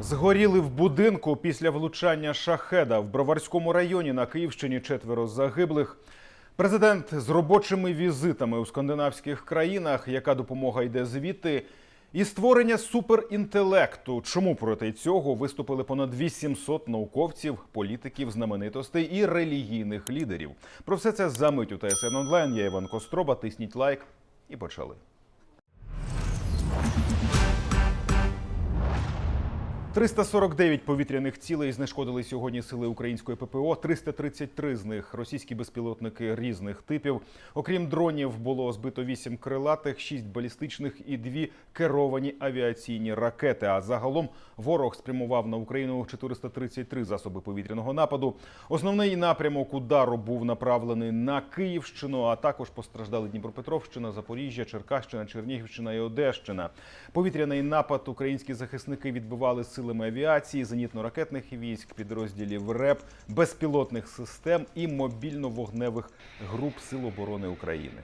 Згоріли в будинку після влучання шахеда в Броварському районі на Київщині четверо загиблих. Президент з робочими візитами у скандинавських країнах, яка допомога йде звідти, і створення суперінтелекту. Чому проти цього виступили понад 800 науковців, політиків, знаменитостей і релігійних лідерів? Про все це за мить у ТСН онлайн. Я Іван Костроба. Тисніть лайк і почали. 349 повітряних цілей знешкодили сьогодні сили української ППО. 333 з них російські безпілотники різних типів. Окрім дронів, було збито 8 крилатих, 6 балістичних і 2 керовані авіаційні ракети. А загалом ворог спрямував на Україну 433 засоби повітряного нападу. Основний напрямок удару був направлений на Київщину, а також постраждали Дніпропетровщина, Запоріжжя, Черкащина, Чернігівщина і Одещина. Повітряний напад українські захисники відбивали силами авіації, зенітно-ракетних військ, підрозділів РЕП, безпілотних систем і мобільно-вогневих груп Сил оборони України.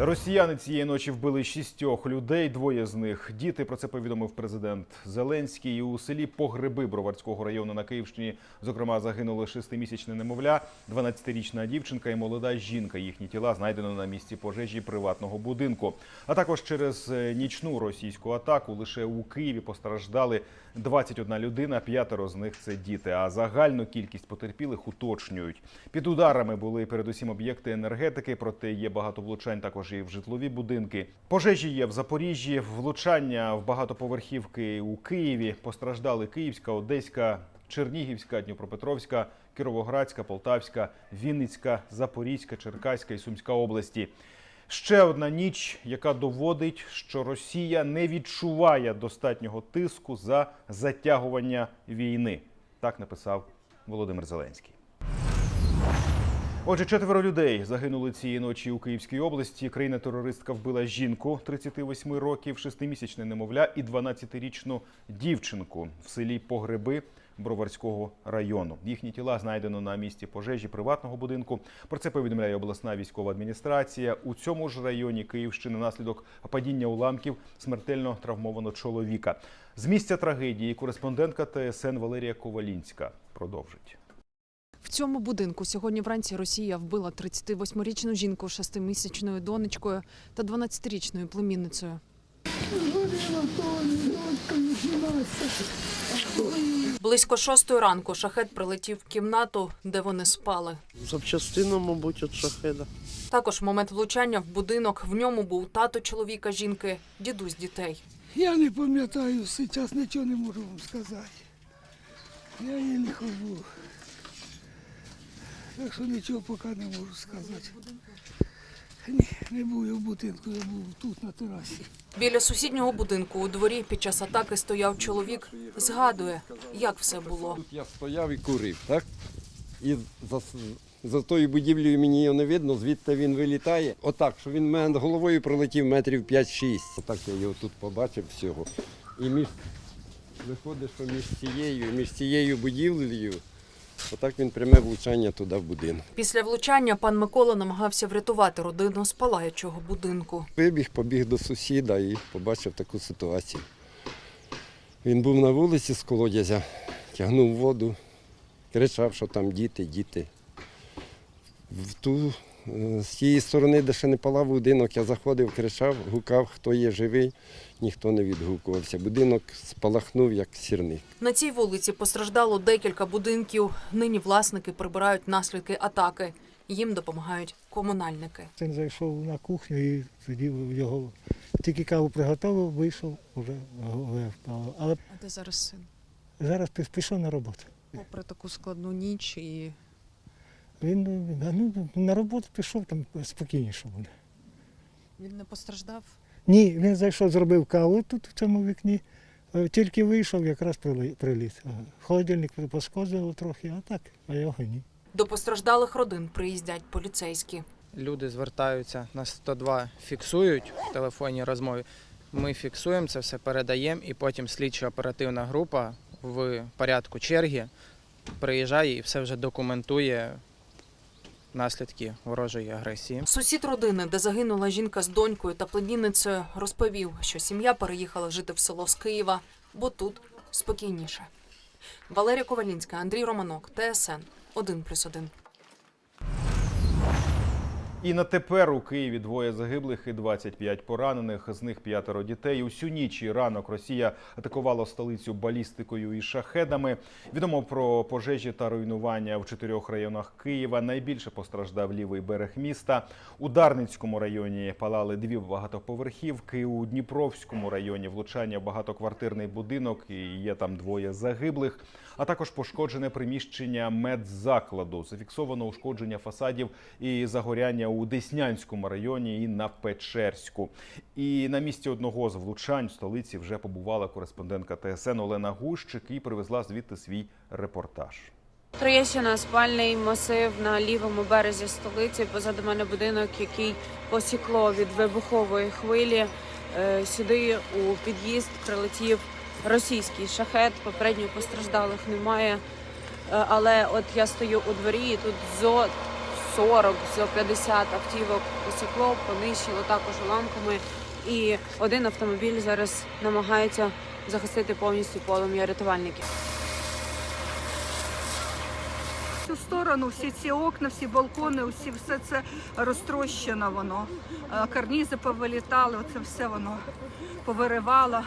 Росіяни цієї ночі вбили шістьох людей. Двоє з них діти. Про це повідомив президент Зеленський. У селі Погреби Броварського району на Київщині, зокрема, загинули шестимісячне немовля, 12-річна дівчинка і молода жінка. Їхні тіла знайдено на місці пожежі приватного будинку. А також через е, нічну російську атаку лише у Києві постраждали 21 людина. П'ятеро з них це діти. А загальну кількість потерпілих уточнюють. Під ударами були передусім об'єкти енергетики, проте є багато влучань також і в житлові будинки. Пожежі є в Запоріжжі, влучання в багатоповерхівки у Києві. Постраждали Київська, Одеська, Чернігівська, Дніпропетровська, Кіровоградська, Полтавська, Вінницька, Запорізька, Черкаська і Сумська області. Ще одна ніч, яка доводить, що Росія не відчуває достатнього тиску за затягування війни. Так написав Володимир Зеленський. Отже, четверо людей загинули цієї ночі у Київській області. Країна-терористка вбила жінку 38 років, 6-місячне немовля і 12-річну дівчинку в селі Погреби Броварського району. Їхні тіла знайдено на місці пожежі приватного будинку. Про це повідомляє обласна військова адміністрація. У цьому ж районі Київщини наслідок падіння уламків смертельно травмовано чоловіка. З місця трагедії кореспондентка ТСН Валерія Ковалінська продовжить. В цьому будинку сьогодні вранці Росія вбила 38-річну жінку з 6-місячною донечкою та 12-річною племінницею. Близько шостої ранку шахет прилетів в кімнату, де вони спали. Запчастина, мабуть, від шахеда. Також в момент влучання в будинок в ньому був тато чоловіка жінки, дідусь дітей. Я не пам'ятаю, зараз нічого не можу вам сказати. Я її не хожу. Так що нічого поки не можу сказати. Ні, не був я в будинку, я був тут на терасі. Біля сусіднього будинку у дворі під час атаки стояв чоловік. Згадує, як все було. Тут я стояв і курив, так? І за, за тою будівлею мені його не видно, звідти він вилітає. Отак, що він мене над головою пролетів метрів 5-6. Отак я його тут побачив всього. І між виходить, що між цією, між цією будівлею, отак він пряме влучання туди в будинок. Після влучання пан Микола намагався врятувати родину з палаючого будинку. Вибіг, побіг до сусіда і побачив таку ситуацію. Він був на вулиці з колодязя, тягнув воду, кричав, що там діти, діти. В ту, з тієї сторони, де ще не палав будинок, я заходив, кричав, гукав, хто є живий, ніхто не відгукувався. Будинок спалахнув, як сірник. На цій вулиці постраждало декілька будинків. Нині власники прибирають наслідки атаки. Їм допомагають комунальники. Син зайшов на кухню і сидів його. Тільки каву приготував, вийшов, вже впало. Але А де зараз син? зараз пі- пішов на роботу. Попри таку складну ніч і Він ну, на роботу пішов, там спокійніше буде. він не постраждав. Ні, він зайшов, зробив каву тут в цьому вікні. е, Тільки вийшов, якраз прили- приліт. Ага. Холодильник пошкодило трохи, а так, а його ні. До постраждалих родин приїздять поліцейські. Люди звертаються на 102, фіксують в телефонній розмові. Ми фіксуємо це все, передаємо, і потім слідча оперативна група в порядку черги приїжджає і все вже документує наслідки ворожої агресії. Сусід родини, де загинула жінка з донькою та племінницею, розповів, що сім'я переїхала жити в село з Києва, бо тут спокійніше. Валерія Ковалінська, Андрій Романок, ТСН 1+,1. І на тепер у Києві двоє загиблих і 25 поранених. З них п'ятеро дітей. Усю ніч і ранок Росія атакувала столицю балістикою і шахедами. Відомо про пожежі та руйнування в чотирьох районах Києва. Найбільше постраждав лівий берег міста. У Дарницькому районі палали дві багатоповерхівки. У Дніпровському районі влучання в багатоквартирний будинок і є там двоє загиблих. А також пошкоджене приміщення медзакладу. Зафіксовано ушкодження фасадів і загоряння у Деснянському районі і на Печерську. І на місці одного з влучань в столиці вже побувала кореспондентка ТСН Олена Гущик і привезла звідти свій репортаж. Троєщина спальний масив на лівому березі столиці. Позаду мене будинок, який посікло від вибухової хвилі. Е, Сюди у під'їзд прилетів російський шахет. Попередньо постраждалих немає. Е, Але от я стою у дворі, і тут зо 40, зо 50 автівок посікло, понищило також уламками. І один автомобіль зараз намагається захистити повністю полум'я рятувальників. цю сторону, всі ці окна, всі балкони, усі все це розтрощено воно. Е, Карнізи повилітали, оце все воно повиривало.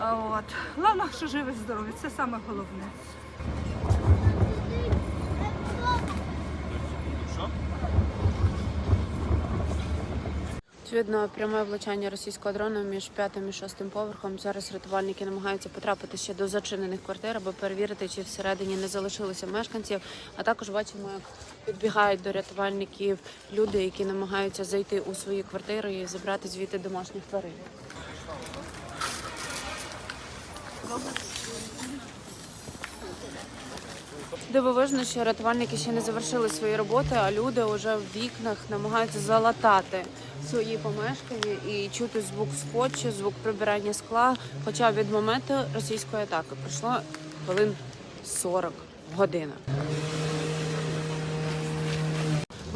От. Головне, що живі, здорові, це саме головне. Очевидно, пряме влучання російського дрона між п'ятим і шостим поверхом. Зараз рятувальники намагаються потрапити ще до зачинених квартир, аби перевірити, чи всередині не залишилося мешканців. А також бачимо, як підбігають до рятувальників люди, які намагаються зайти у свої квартири і забрати звідти домашніх тварин. Дивовижно, що рятувальники ще не завершили свої роботи, а люди вже в вікнах намагаються залатати свої помешкання і чути звук скотчу, звук прибирання скла. Хоча від моменту російської атаки пройшло хвилин 40 година.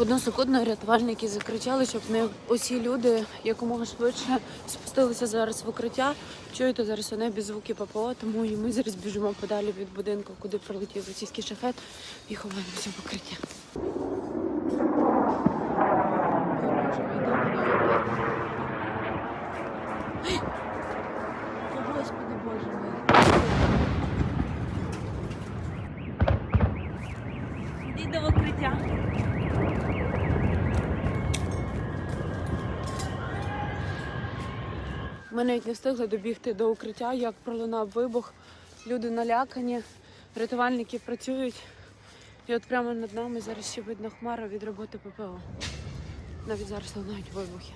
Секунду рятувальники закричали, щоб не усі люди якомога швидше спустилися зараз в укриття. Чуєте зараз у небі звуки ППО, тому і ми зараз біжимо подалі від будинку, куди прилетів російський шахет, і ховаємося в укриття. Господи Боже мой. Іди до укриття. Ми навіть не встигли добігти до укриття, як пролунав вибух. Люди налякані, рятувальники працюють. І от прямо над нами зараз ще видно хмара від роботи ППО. Навіть зараз лунають вибухи.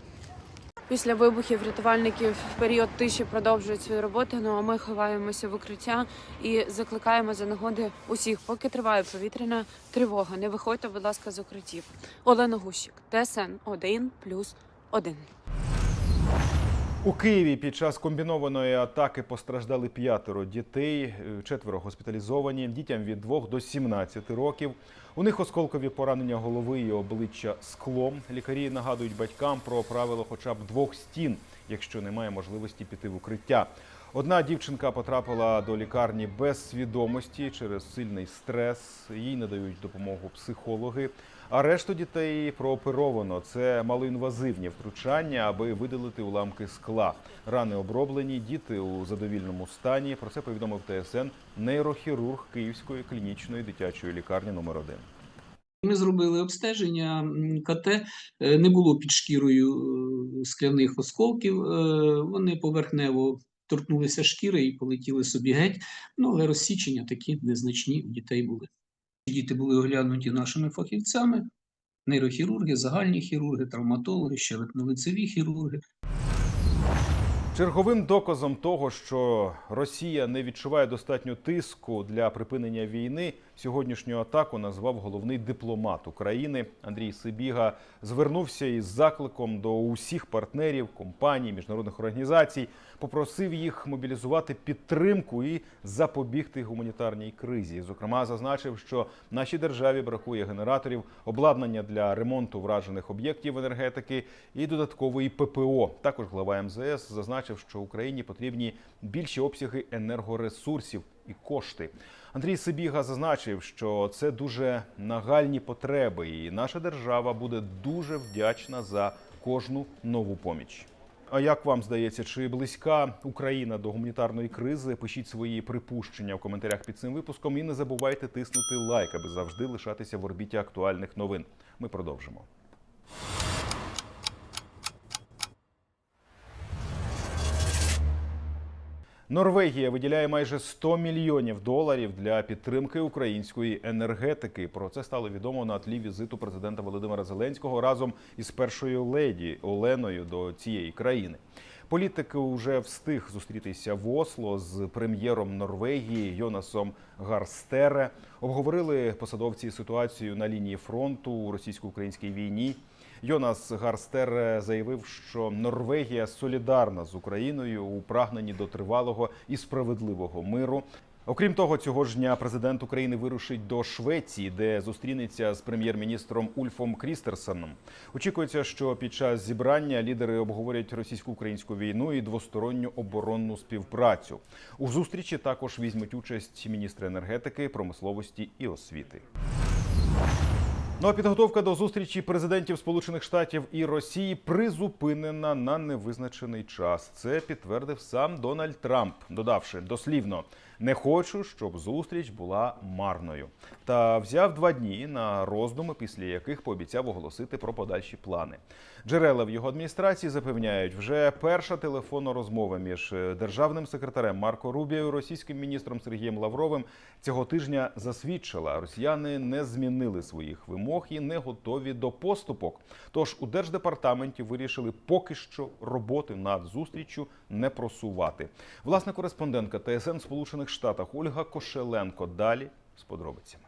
Після вибухів рятувальники в період тиші продовжують свою роботу. Ну а ми ховаємося в укриття і закликаємо за нагоди усіх, поки триває повітряна тривога. Не виходьте, будь ласка, з укриттів. Олена Гущик, ТСН 1 плюс 1. У Києві під час комбінованої атаки постраждали п'ятеро дітей, е, четверо госпіталізовані, дітям від 2 до 17 років. У них осколкові поранення голови і обличчя склом. Лікарі нагадують батькам про правило хоча б двох стін, якщо немає можливості піти в укриття. Одна дівчинка потрапила до лікарні без свідомості через сильний стрес. Їй надають допомогу психологи. А решту дітей прооперовано. Це малоінвазивні втручання, аби видалити уламки скла. Рани оброблені, діти у задовільному стані. Про це повідомив ТСН нейрохірург Київської клінічної дитячої лікарні номер 1 Ми зробили обстеження КТ, е, не було під шкірою е, скляних осколків, е, вони поверхнево торкнулися шкіри і полетіли собі геть, ну але розсічення такі незначні у дітей були. Діти були оглянуті нашими фахівцями, нейрохірурги, загальні хірурги, травматологи, щелепно-лицеві хірурги. Черговим доказом того, що Росія не відчуває достатньо тиску для припинення війни, сьогоднішню атаку назвав головний дипломат України Андрій Сибіга. Звернувся із закликом до усіх партнерів, компаній, міжнародних організацій, попросив їх мобілізувати підтримку і запобігти гуманітарній кризі. Зокрема, зазначив, що нашій державі бракує генераторів, обладнання для ремонту вражених об'єктів енергетики і додаткової ППО. Також глава МЗС зазначив, що Україні потрібні більші обсяги енергоресурсів і кошти. Андрій Сибіга зазначив, що це дуже нагальні потреби, і наша держава буде дуже вдячна за кожну нову поміч. А як вам здається, чи близька Україна до гуманітарної кризи? Пишіть свої припущення в коментарях під цим випуском і не забувайте тиснути лайк, аби завжди лишатися в орбіті актуальних новин. Ми продовжимо. Норвегія виділяє майже 100 мільйонів доларів для підтримки української енергетики. Про це стало відомо на тлі візиту президента Володимира Зеленського разом із першою леді Оленою до цієї країни. Політик вже встиг зустрітися в Осло з прем'єром Норвегії Йонасом Гарстере. Обговорили посадовці ситуацію на лінії фронту у російсько-українській війні. Йонас Гарстер заявив, що Норвегія солідарна з Україною у прагненні до тривалого і справедливого миру. Окрім того, цього ж дня президент України вирушить до Швеції, де зустрінеться з прем'єр-міністром Ульфом Крістерсеном. Очікується, що під час зібрання лідери обговорять російсько-українську війну і двосторонню оборонну співпрацю. У зустрічі також візьмуть участь міністри енергетики, промисловості і освіти. Ну а підготовка до зустрічі президентів Сполучених Штатів і Росії призупинена на невизначений час. Це підтвердив сам Дональд Трамп, додавши дослівно: не хочу, щоб зустріч була марною. Та взяв два дні на роздуми, після яких пообіцяв оголосити про подальші плани. Джерела в його адміністрації запевняють, вже перша телефонна розмова між е, державним секретарем Марко Рубіо і російським міністром Сергієм Лавровим цього тижня засвідчила, росіяни не змінили своїх вимог і не готові до поступок. Тож у держдепартаменті вирішили поки що роботи над зустріччю не просувати. Власна кореспондентка ТСН в Сполучених Штатах Ольга Кошеленко далі з подробицями.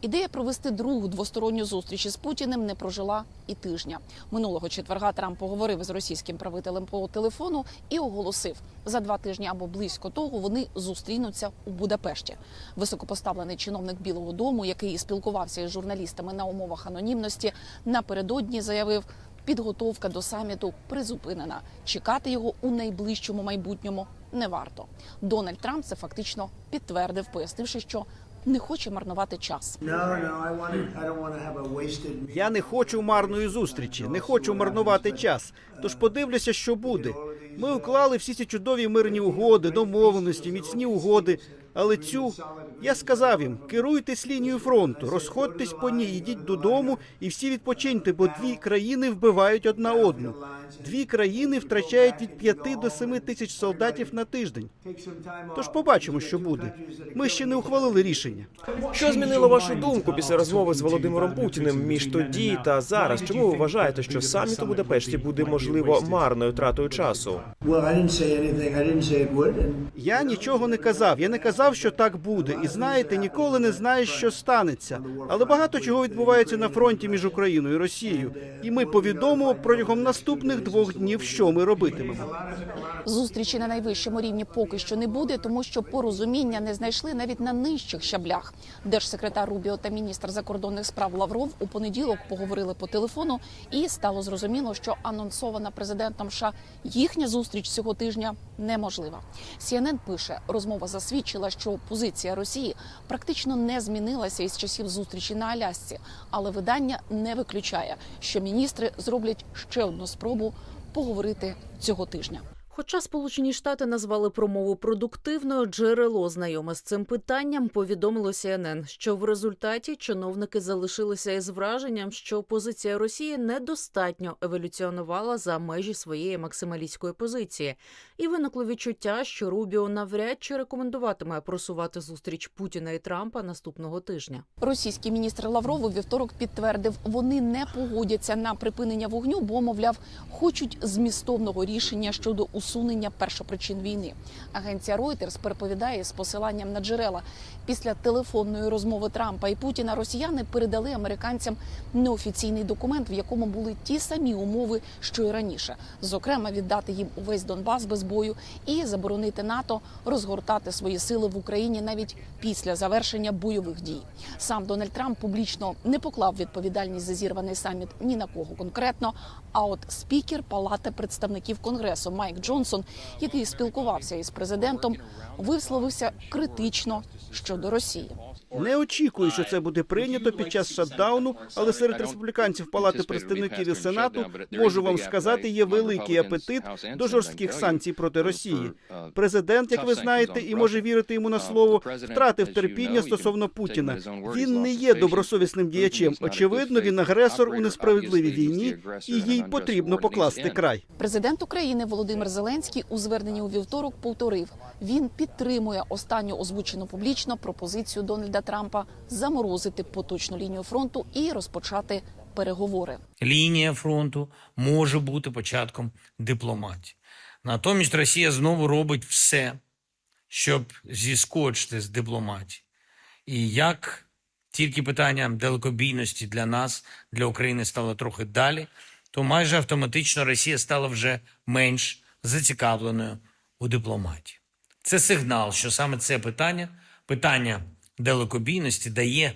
Ідея провести другу двосторонню зустріч із Путіним не прожила і тижня. Минулого четверга Трамп поговорив з російським правителем по телефону і оголосив, за два тижні або близько того вони зустрінуться у Будапешті. Високопоставлений чиновник Білого Дому, який спілкувався із журналістами на умовах анонімності, напередодні заявив. Підготовка до саміту призупинена. Чекати його у найближчому майбутньому не варто. Дональд Трамп це фактично підтвердив, пояснивши, що не хоче марнувати час. Я не хочу марної зустрічі, не хочу марнувати час. Тож подивлюся, що буде. Ми уклали всі ці чудові мирні угоди, домовленості, міцні угоди. Але цю я сказав їм: керуйтесь лінією фронту, розходьтесь по ній, йдіть додому і всі відпочиньте, бо дві країни вбивають одна одну. Дві країни втрачають від п'яти до семи тисяч солдатів на тиждень. Тож побачимо, що буде. Ми ще не ухвалили рішення. Що змінило вашу думку після розмови з Володимиром Путіним між тоді та зараз? Чому ви вважаєте, що саміт у Будапешті буде можливо марною тратою часу? Я нічого не казав. Я не казав, що так буде. І знаєте, ніколи не знаєш, що станеться. Але багато чого відбувається на фронті між Україною і Росією. І ми повідомимо протягом наступних двох днів, що ми робитимемо. Зустрічі на найвищому рівні поки що не буде, тому що порозуміння не знайшли навіть на нижчих щаблях. Держсекретар Рубіо та міністр закордонних справ Лавров у понеділок поговорили по телефону, і стало зрозуміло, що анонсована президентом США їхня зустріч цього тижня неможлива. CNN пише, розмова засвідчила, що позиція Росії практично не змінилася із часів зустрічі на Алясці, але видання не виключає, що міністри зроблять ще одну спробу поговорити цього тижня. Хоча Сполучені Штати назвали промову продуктивною, джерело знайоме з цим питанням повідомило CNN, що в результаті чиновники залишилися із враженням, що позиція Росії недостатньо еволюціонувала за межі своєї максималістської позиції, і виникло відчуття, що Рубіо навряд чи рекомендуватиме просувати зустріч Путіна і Трампа наступного тижня. Російський міністр Лавров у вівторок підтвердив, вони не погодяться на припинення вогню, бо мовляв, хочуть змістовного рішення щодо усунення усунення першопричин війни. Агенція Reuters переповідає з посиланням на джерела. Після телефонної розмови Трампа і Путіна росіяни передали американцям неофіційний документ, в якому були ті самі умови, що й раніше. Зокрема, віддати їм увесь Донбас без бою і заборонити НАТО розгортати свої сили в Україні навіть після завершення бойових дій. Сам Дональд Трамп публічно не поклав відповідальність за зірваний саміт ні на кого конкретно. А от спікер Палати представників Конгресу Майк Джонсон, який спілкувався із президентом, висловився критично щодо Росії. Не очікую, що це буде прийнято під час шатдауну, але серед республіканців Палати представників і Сенату можу вам сказати, є великий апетит до жорстких санкцій проти Росії. Президент, як ви знаєте, і може вірити йому на слово, втратив терпіння стосовно Путіна. Він не є добросовісним діячем. Очевидно, він агресор у несправедливій війні, і їй потрібно покласти край. Президент України Володимир Зеленський у зверненні у вівторок повторив, він підтримує останню озвучену публічно пропозицію Дональда Трампа заморозити поточну лінію фронту і розпочати переговори. Лінія фронту може бути початком дипломатії. Натомість Росія знову робить все, щоб зіскочити з дипломатії. І як тільки питання далекобійності для нас, для України стало трохи далі, то майже автоматично Росія стала вже менш зацікавленою у дипломатії. Це сигнал, що саме це питання, питання далекобійності, дає,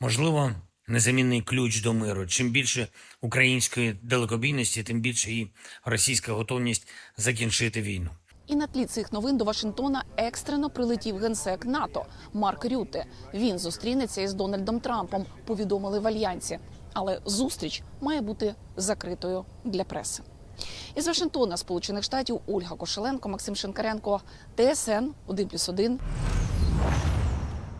можливо, незамінний ключ до миру. Чим більше української далекобійності, тим більше і російська готовність закінчити війну. І на тлі цих новин до Вашингтона екстрено прилетів генсек НАТО Марк Рюте. Він зустрінеться із Дональдом Трампом. Повідомили в альянсі. Але зустріч має бути закритою для преси. Із Вашингтона, Сполучених Штатів, Ольга Кошеленко, Максим Шинкаренко, ТСН 1+,1.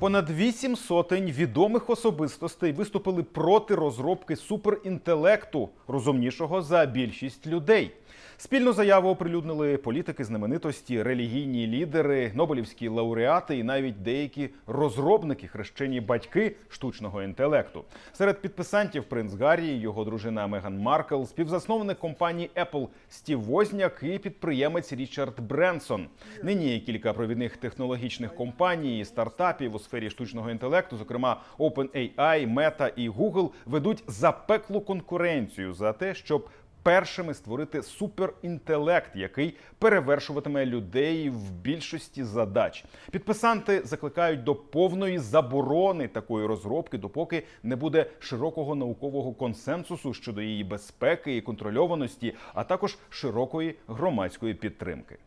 Понад вісім сотень відомих особистостей виступили проти розробки суперінтелекту, розумнішого за більшість людей. Спільну заяву оприлюднили політики, знаменитості, релігійні лідери, нобелівські лауреати і навіть деякі розробники, хрещені батьки штучного інтелекту. Серед підписантів принц Гаррі, його дружина Меган Маркл, співзасновник компанії Apple Стів Возняк і підприємець Річард Бренсон. Нині є кілька провідних технологічних компаній і стартапів у сфері штучного інтелекту, зокрема OpenAI, Meta і Google, ведуть запеклу конкуренцію за те, щоб першими створити суперінтелект, який перевершуватиме людей в більшості задач. Підписанти закликають до повної заборони такої розробки, допоки не буде широкого наукового консенсусу щодо її безпеки і контрольованості, а також широкої громадської підтримки.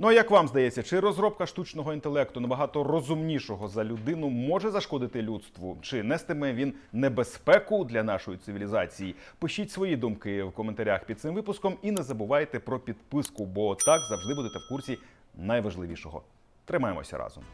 Ну а як вам здається, чи розробка штучного інтелекту набагато розумнішого за людину може зашкодити людству? Чи нестиме він небезпеку для нашої цивілізації? Пишіть свої думки в коментарях під цим випуском і не забувайте про підписку, бо так завжди будете в курсі найважливішого. Тримаємося разом.